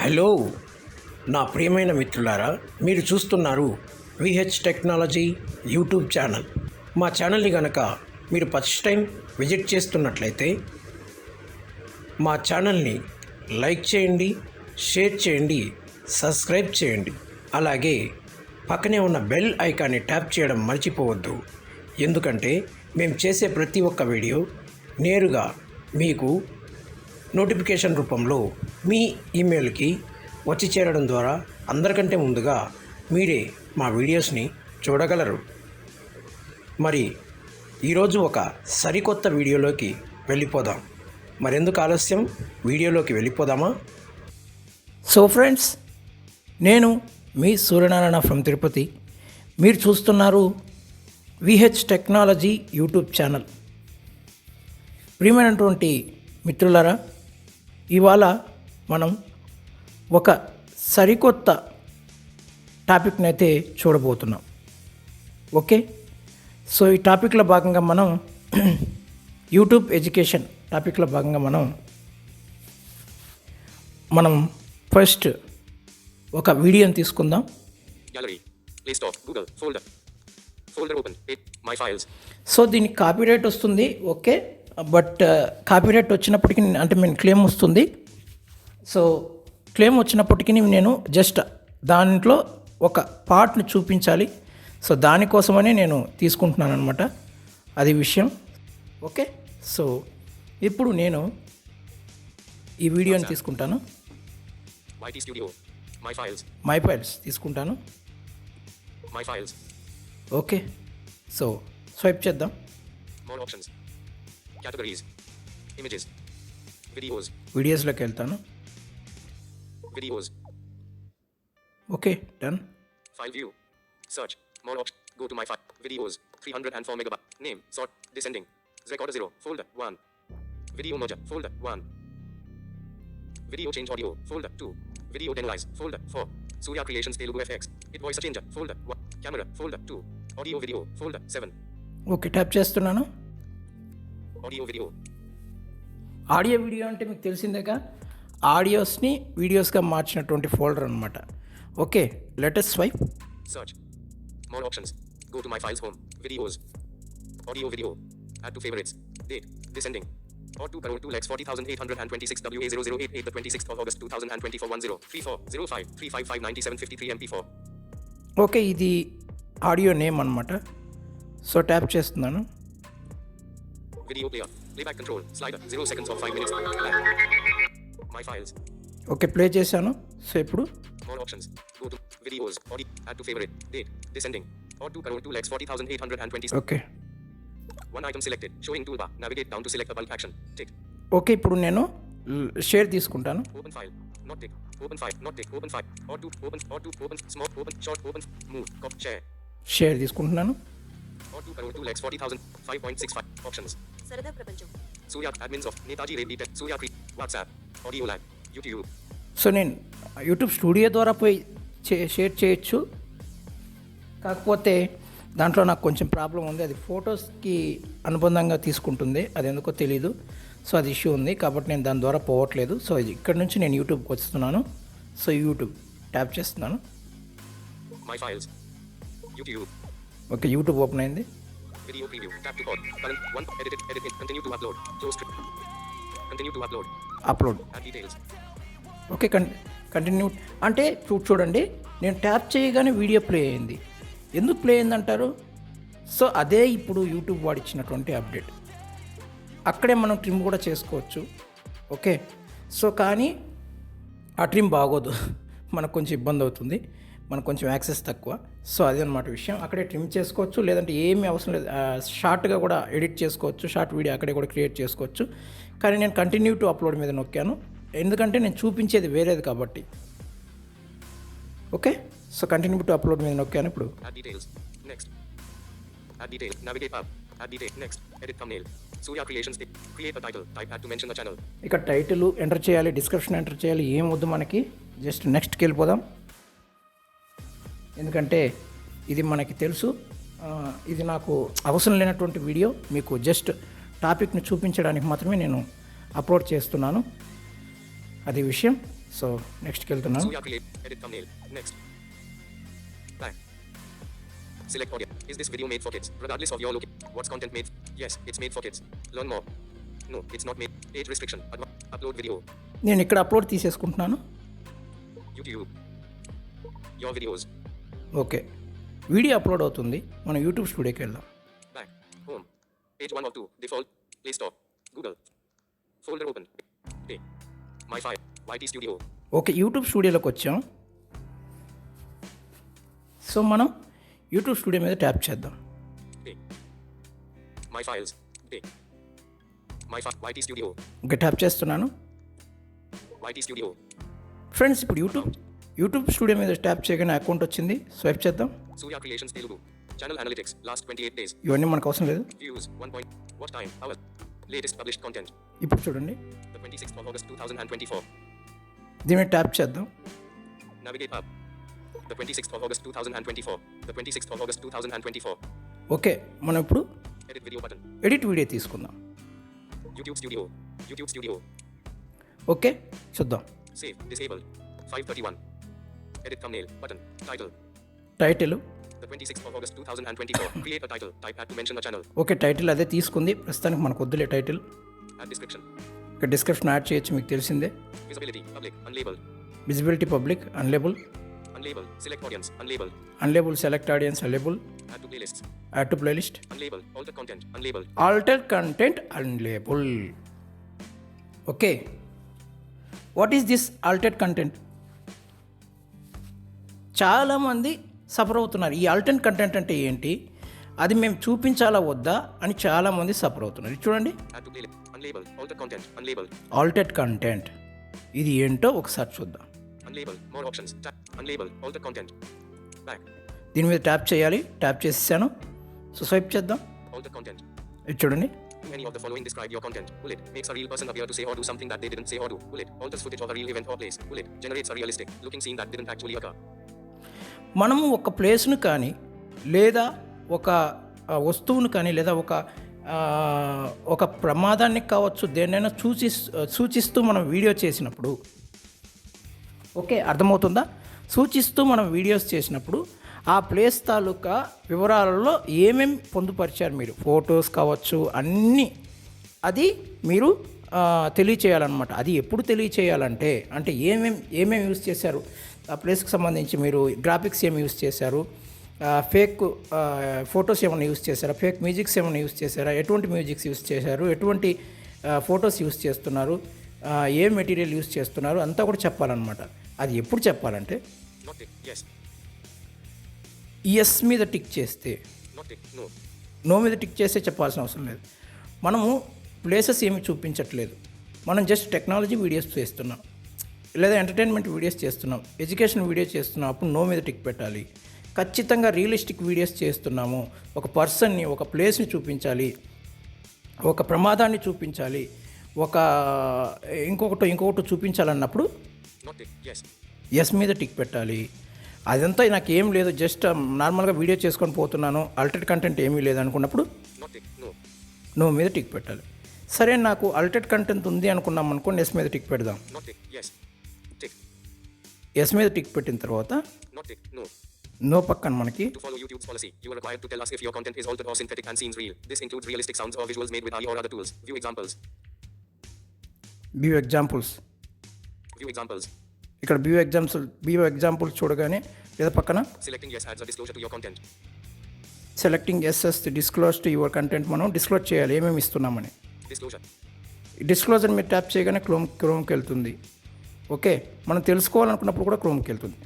Hello నా ప్రియమైన మిత్రులారా మీరు చూస్తున్నారు విహెచ్ టెక్నాలజీ యూట్యూబ్ ఛానల్. మా ఛానల్ని గనక మీరు ఫస్ట్ టైం విజిట్ చేస్తున్నట్లయితే మా ఛానల్ని లైక్ చేయండి షేర్ చేయండి సబ్స్క్రైబ్ చేయండి. అలాగే పక్కనే ఉన్న బెల్ ఐకాన్ని ట్యాప్ చేయడం మర్చిపోవద్దు. ఎందుకంటే మేము చేసే ప్రతి ఒక్క వీడియో నేరుగా మీకు నోటిఫికేషన్ రూపంలో మీ ఈమెయిల్కి వచ్చి చేరడం ద్వారా అందరికంటే ముందుగా మీరే మా వీడియోస్ని చూడగలరు. మరి ఈరోజు ఒక సరికొత్త వీడియోలోకి వెళ్ళిపోదాం. మరెందుకు ఆలస్యం? వీడియోలోకి వెళ్ళిపోదామా? సో ఫ్రెండ్స్ నేను మీ సూర్యనారాయణ ఫ్రమ్ తిరుపతి. మీరు చూస్తున్నారు విహెచ్ టెక్నాలజీ యూట్యూబ్ ఛానల్. ప్రియమైనటువంటి మిత్రులారా ఇవాళ మనం ఒక సరికొత్త టాపిక్ని అయితే చూడబోతున్నాం. ఓకే? సో ఈ టాపిక్లో భాగంగా మనం యూట్యూబ్ ఎడ్యుకేషన్ టాపిక్లో భాగంగా మనం మనం ఫస్ట్ ఒక వీడియోని తీసుకుందాం. సో దీనికి కాపీరైట్ వస్తుంది. ఓకే? బట్ కాపీరైట్ వచ్చినప్పటికీ అంటే నేను క్లెయిమ్ వస్తుంది. సో క్లెయిమ్ వచ్చినప్పటికీ నేను జస్ట్ దాంట్లో ఒక పార్ట్ని చూపించాలి. సో దానికోసమనే నేను తీసుకుంటున్నాను అనమాట అది విషయం. ఓకే? సో ఇప్పుడు నేను ఈ వీడియోని తీసుకుంటాను. మై ఫైల్స్ తీసుకుంటాను. My files. Okay? So swipe చేద్దాం. Categories. Images. Videos. వీడియోస్లోకి వెళ్తాను Videos. Okay done File view. Search. More options. Go to my file. Videos. 304 megabyte. Name. Sort. Descending. Recorder 0. Folder 1. Video merger. Folder 1. Video change audio. Folder 2. Video analyze. Folder 4. Surya Creations Telugu FX. It voice changer. Folder 1. Camera. Folder 2. Audio video. Folder 7. Okay tap చేస్తున్నాను Audio video. Audio video అంటే మీకు తెలిసిందేగా ఆడియోస్ని వీడియోస్గా మార్చినటువంటి folder అనమాట okay latest swipe Search. More options. Go to my files home. Videos. Audio video. Add to favorites. Date. Descending. Or 2 crore 2 lakhs 40,826 WA0088 the 26th of August 2024 10 34 05 355 97 53 MP4. Okay ఇది audio name అనమాట so tap చేస్తున్నాను Video player. Playback control. Slider. 0 seconds or 5 minutes. My files. Okay play చేశాను so ఇప్పుడు More options. Go to videos. Audio. Add to favorite. Date. Descending. Or 2 crore 2 lakhs 40,826. Okay One item selected. Showing toolbar. Navigate down to select a bulk action. Tick. Okay ఇప్పుడు నేను share తీసుకుంటాను Open file. Not tick. Open file. Not tick. Open file. Or two. Open. Or two. Open. Small. Open. Short. Open. Move. Cop. Share. Share తీసుకుంటున్నాను Or two crore two lakhs forty thousand. Five point six five. Options. సరదా ప్రపంచం Reddy Tech. Surya Cre. WhatsApp. Audio Lab. YouTube. So నేను YouTube studio ద్వారా పోయి share చేయొచ్చు కాకపోతే దాంట్లో నాకు కొంచెం ప్రాబ్లం ఉంది అది ఫొటోస్కి అనుబంధంగా తీసుకుంటుంది అది ఎందుకో తెలీదు సో అది ఇష్యూ ఉంది కాబట్టి నేను దాని ద్వారా పోవట్లేదు సో ఇది ఇక్కడ నుంచి నేను యూట్యూబ్కి వస్తున్నాను సో యూట్యూబ్ ట్యాప్ చేస్తున్నాను. ఓకే యూట్యూబ్ ఓపెన్ అయింది Video preview. Tap to pause. Current one. Edit it. Edit it. Continue to upload. Close strip. Continue to upload. Upload Add details. Okay కన్ కంటిన్యూ అంటే చూ చూడండి నేను ట్యాప్ చేయగానే video play అయింది ఎందుకు ప్లే అయింది అంటారు సో అదే ఇప్పుడు యూట్యూబ్ వాడిచ్చినటువంటి అప్డేట్ అక్కడే మనం ట్రిమ్ కూడా చేసుకోవచ్చు ఓకే సో కానీ ఆ ట్రిమ్ బాగోదు మనకు కొంచెం ఇబ్బంది అవుతుంది మనకు కొంచెం యాక్సెస్ తక్కువ. సో అదే అనమాట విషయం. అక్కడే ట్రిమ్ చేసుకోవచ్చు. లేదంటే ఏమీ అవసరం లేదు. షార్ట్గా కూడా ఎడిట్ చేసుకోవచ్చు. షార్ట్ వీడియో అక్కడే కూడా క్రియేట్ చేసుకోవచ్చు. కానీ నేను కంటిన్యూ టు అప్లోడ్ మీద నొక్కాను. ఎందుకంటే నేను చూపించేది వేరేది కాబట్టి. Okay? So continue to upload మీద నొక్కాను ఇప్పుడు. ఇక్కడ టైటిల్ ఎంటర్ చేయాలి. డిస్క్రిప్షన్ ఎంటర్ చేయాలి. ఏం వద్దు మనకి. జస్ట్ నెక్స్ట్కి వెళ్ళిపోదాం. ఎందుకంటే ఇది మనకి తెలుసు ఇది నాకు అవసరం లేనటువంటి వీడియో మీకు జస్ట్ టాపిక్ని చూపించడానికి మాత్రమే నేను అప్లోడ్ చేస్తున్నాను అది విషయం సో నెక్స్ట్కి వెళ్తున్నాను. Select audio. Is this video made for kids? Regardless of your look. What's content made? Yes, it's made for kids. Learn more. No, it's not made. Age restriction. Upload video. నేను ఇక్కడ upload తీసేసుకుంటున్నాను YouTube. Your videos. Okay. Video upload అవుతుంది. మనం YouTube స్టూడియోకి వెళ్దాం. Okay YouTube స్టూడియోలోకి వచ్చాం. So మనం యూట్యూబ్ స్టూడియో మీద ట్యాప్ చేద్దాం. మై ఫైల్స్ స్టూడియో ఇంకా ట్యాప్ చేస్తున్నాను. ఫ్రెండ్స్ ఇప్పుడు యూట్యూబ్ యూట్యూబ్ స్టూడియో మీద ట్యాప్ చేయగానే అకౌంట్ వచ్చింది. స్వైప్ చేద్దాం. Surya creations Telugu. Channel analytics last 28 days ఇవన్నీ మనకు అవసరం లేదు. Views 1. What time hour latest publish content ఇప్పుడు చూడండి. 26th of August 2024 దీని మీద ట్యాప్ చేద్దాం. Navigate up the 26th of August 2024 the 26th of August 2024 okay మనం ఇప్పుడు edit video button edit video తీసుకుందాం. YouTube studio YouTube studio okay చూద్దాం. Save disable 531 Edit thumbnail. Button. Title. Title The 26th of August 2024. Create a title. Type add to mention a channel. Okay title అదే తీసుకుంది ప్రస్తుతానికి మనకు వద్దులే title Add description. ఇక్కడ description add చేయొచ్చు మీకు తెలిసిందే Visibility. Public. Unlabeled. Visibility public unlabelled Unlabeled. Select audience. Unlabeled. Unlabelled select audience unlabelled Add to playlists. Add to playlist. Alter content unlabelled okay what is this altered content చాలామంది suffer అవుతున్నారు ఈ ఆల్టెడ్ content అంటే ఏంటి అది మేము చూపించాలా వద్దా అని చాలామంది సఫర్ అవుతున్నారు చూడండి Add ఆల్టెడ్ కంటెంట్ ఇది ఏంటో ఒకసారి చూద్దాం దీని మీద ట్యాప్ చేయాలి ట్యాప్ చేసేసాను సో స్వైప్ చేద్దాం ఇది చూడండి Do any of the following describe your content? Bullet. Makes a real person appear to say or do something that they didn't say or do. Bullet. Alters footage of a real event or place. Bullet. Generates a realistic looking scene that didn't actually occur. మనము ఒక ప్లేస్ను కానీ లేదా ఒక వస్తువును కానీ లేదా ఒక ఒక ప్రమాదాన్ని కావచ్చు దేన్నైనా సూచి సూచిస్తూ మనం వీడియో చేసినప్పుడు ఓకే అర్థమవుతుందా? సూచిస్తూ మనం వీడియోస్ చేసినప్పుడు ఆ ప్లేస్ తాలూకా వివరాలలో ఏమేమి పొందుపరిచారు మీరు? ఫొటోస్ కావచ్చు అన్నీ. అది మీరు తెలియచేయాలన్నమాట. అది ఎప్పుడు తెలియచేయాలంటే అంటే ఏమేం ఏమేమి యూస్ చేశారు? ఆ ప్లేస్కి సంబంధించి మీరు గ్రాఫిక్స్ ఏమి యూస్ చేశారు? ఫేక్ ఫొటోస్ ఏమైనా యూస్ చేశారా? ఫేక్ మ్యూజిక్స్ ఏమైనా యూస్ చేశారా? ఎటువంటి మ్యూజిక్స్ యూస్ చేశారు? ఎటువంటి ఫొటోస్ యూస్ చేస్తున్నారు? ఏ మెటీరియల్ యూస్ చేస్తున్నారు? అంతా కూడా చెప్పాలన్నమాట. అది ఎప్పుడు చెప్పాలంటే. ఎస్ మీద టిక్ చేస్తే. నో మీద టిక్ చేస్తే చెప్పాల్సిన అవసరం లేదు. మనము ప్లేసెస్ ఏమి చూపించట్లేదు. మనం జస్ట్ టెక్నాలజీ వీడియోస్ చేస్తున్నాం. లేదా ఎంటర్టైన్మెంట్ వీడియోస్ చేస్తున్నాం ఎడ్యుకేషన్ వీడియో చేస్తున్నాం అప్పుడు నో మీద టిక్ పెట్టాలి. ఖచ్చితంగా రియలిస్టిక్ వీడియోస్ చేస్తున్నాము. ఒక పర్సన్ని ఒక ప్లేస్ని చూపించాలి ఒక ప్రమాదాన్ని చూపించాలి ఒక ఇంకొకటి ఇంకొకటి చూపించాలన్నప్పుడు. ఎస్ మీద టిక్ పెట్టాలి. అదంతా నాకు ఏం లేదు జస్ట్ నార్మల్గా వీడియో చేసుకొని పోతున్నాను అల్టెడ్ కంటెంట్ ఏమీ లేదు అనుకున్నప్పుడు. నో మీద టిక్ పెట్టాలి. సరే నాకు అల్టెడ్ కంటెంట్ ఉంది అనుకున్నాం అనుకోండి ఎస్ మీద టిక్ పెడదాం. ఎస్ మీద టిక్ పెట్టిన తర్వాత. నో పక్కన మనకి To follow YouTube's policy, you are required to tell us if your content is altered or synthetic and seems real. This includes realistic sounds or visuals made with AI or other tools. View examples. View examples View examples. ఇక్కడ view examples view examples చూడగానే లేదా పక్కన yes adds a disclosure to your content. Selecting yes disclose to your content మనం disclose చేయాలి ఏమేమి ఇస్తున్నామని Disclosure. Disclosure మీరు tap చేయగానే క్రోమ్ క్రోమ్కి వెళ్తుంది ఓకే మనం తెలుసుకోవాలనుకున్నప్పుడు కూడా క్రోమ్కి వెళ్తుంది.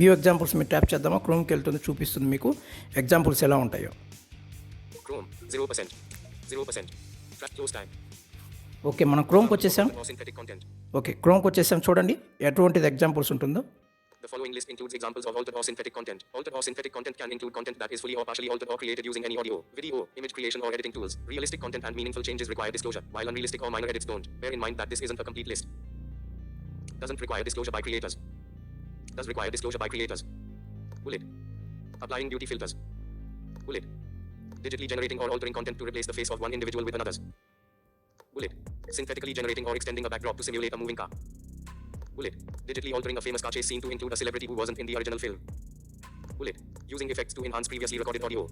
వ్యూ ఎగ్జాంపుల్స్ మీరు ట్యాప్ చేద్దామా క్రోమ్కి వెళ్తుంది చూపిస్తుంది మీకు ఎగ్జాంపుల్స్ ఎలా ఉంటాయో Chrome 0%. 0%. Track close time. Okay మనం క్రోమ్కి వచ్చేసాం. ఓకే క్రోమ్కి వచ్చేసాం చూడండి ఎటువంటిది ఎగ్జాంపుల్స్ ఉంటుందో The following list includes examples of altered or synthetic content. Altered or synthetic content can include content that is fully or partially altered or created using any audio, video, image creation or editing tools. Realistic content and meaningful changes require disclosure, while unrealistic or minor edits don't. Bear in mind that this isn't a complete list. Doesn't require disclosure by creators. Does require disclosure by creators. Bullet. Applying beauty filters. Bullet. Digitally generating or altering content to replace the face of one individual with another's. Bullet. Synthetically generating or extending a backdrop to simulate a moving car. Bullet. Digitally altering a famous car chase scene to include a celebrity who wasn't in the original film. Bullet. Using effects to enhance previously recorded audio.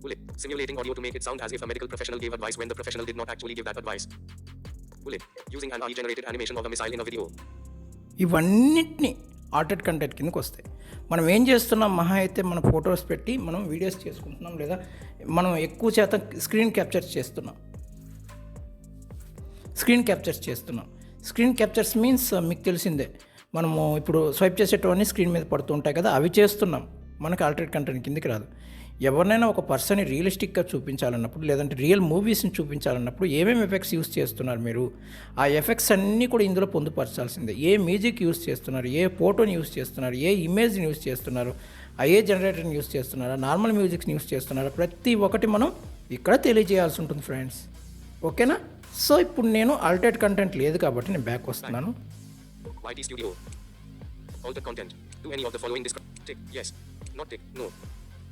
Bullet. Simulating audio to make it sound as if a medical professional gave advice when the professional did not actually give that advice. Bullet. Using ఇవన్నిటిని ఆర్టెడ్ content కిందకి వస్తాయి. మనం ఏం చేస్తున్నాం? మహా అయితే మన photos పెట్టి మనం వీడియోస్ చేసుకుంటున్నాం లేదా మనం ఎక్కువ శాతం స్క్రీన్ క్యాప్చర్స్ చేస్తున్నాం. స్క్రీన్ క్యాప్చర్స్ చేస్తున్నాం. స్క్రీన్ క్యాప్చర్స్ మీన్స్ మీకు తెలిసిందే. మనము ఇప్పుడు స్వైప్ చేసేటవన్నీ స్క్రీన్ మీద పడుతూ ఉంటాయి కదా అవి చేస్తున్నాం. మనకు ఆల్టరేట్ కంటెంట్ కిందకి రాదు. ఎవరినైనా ఒక పర్సన్ని రియలిస్టిక్గా చూపించాలన్నప్పుడు లేదంటే రియల్ మూవీస్ని చూపించాలన్నప్పుడు ఏమేమి ఎఫెక్ట్స్ యూస్ చేస్తున్నారు మీరు ఆ ఎఫెక్ట్స్ అన్నీ కూడా ఇందులో పొందుపరచాల్సిందే ఏ మ్యూజిక్ యూస్ చేస్తున్నారు ఏ ఫోటోని యూస్ చేస్తున్నారు ఏ ఇమేజ్ని యూస్ చేస్తున్నారు ఆ ఏ జనరేటర్ని యూస్ చేస్తున్నారా నార్మల్ మ్యూజిక్ని యూస్ చేస్తున్నారా ప్రతి ఒక్కటి మనం ఇక్కడ తెలియజేయాల్సి ఉంటుంది ఫ్రెండ్స్ ఓకేనా సో ఇప్పుడు నేను అల్టెడ్ కంటెంట్ లేదు కాబట్టి నేను బ్యాక్ వస్తున్నాను YT content. Do any of the following? Tick. Yes. Not tick. No.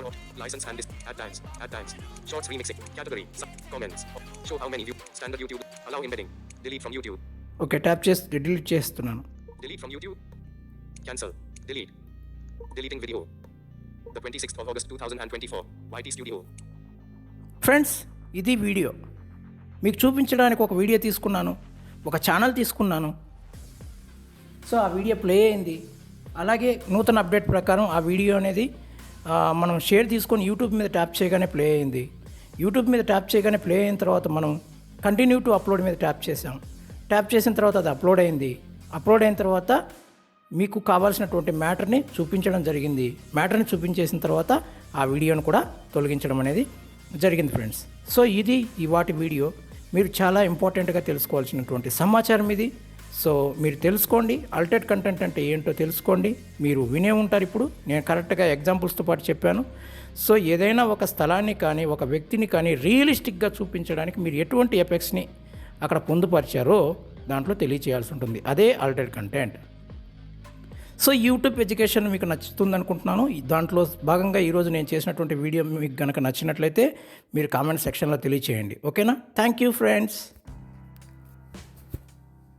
Op- license and. Add tags. Add tags. Shorts remixing. Category. Sub. Comments. Show how many view. Standard YouTube. Allow embedding. Delete from YouTube. Okay tap చేసి delete చేస్తున్నాను Delete from YouTube. Cancel. Delete. Deleting video. The 26th of August 2024. YT Studio. Friends ఇది video మీకు చూపించడానికి ఒక video తీసుకున్నాను ఒక channel తీసుకున్నాను so ఆ వీడియో ప్లే అయింది అలాగే నూతన అప్డేట్ ప్రకారం ఆ వీడియో అనేది మనం షేర్ తీసుకొని యూట్యూబ్ మీద ట్యాప్ చేయగానే ప్లే అయింది. యూట్యూబ్ మీద ట్యాప్ చేయగానే ప్లే అయిన తర్వాత మనం కంటిన్యూ టు అప్లోడ్ మీద ట్యాప్ చేసాం ట్యాప్ చేసిన తర్వాత అది అప్లోడ్ అయింది. అప్లోడ్ అయిన తర్వాత మీకు కావాల్సినటువంటి మ్యాటర్ని చూపించడం జరిగింది. మ్యాటర్ని చూపించేసిన తర్వాత ఆ వీడియోను కూడా తొలగించడం అనేది జరిగింది ఫ్రెండ్స్. సో ఇది ఈ వాటి వీడియో. మీరు చాలా ఇంపార్టెంట్గా తెలుసుకోవాల్సినటువంటి సమాచారం ఇది. సో మీరు తెలుసుకోండి అల్టెడ్ కంటెంట్ అంటే ఏంటో తెలుసుకోండి మీరు వినే ఉంటారు ఇప్పుడు. నేను కరెక్ట్గా ఎగ్జాంపుల్స్తో పాటు చెప్పాను. సో ఏదైనా ఒక స్థలాన్ని కానీ ఒక వ్యక్తిని కానీ రియలిస్టిక్గా చూపించడానికి మీరు ఎటువంటి ఎఫెక్ట్స్ని అక్కడ పొందుపరిచారో దాంట్లో తెలియచేయాల్సి ఉంటుంది. అదే altered content so YouTube education మీకు నచ్చుతుంది అనుకుంటున్నాను దాంట్లో భాగంగా ఈరోజు నేను చేసినటువంటి వీడియో మీకు కనుక నచ్చినట్లయితే మీరు కామెంట్ సెక్షన్లో తెలియచేయండి. ఓకేనా? Thank you friends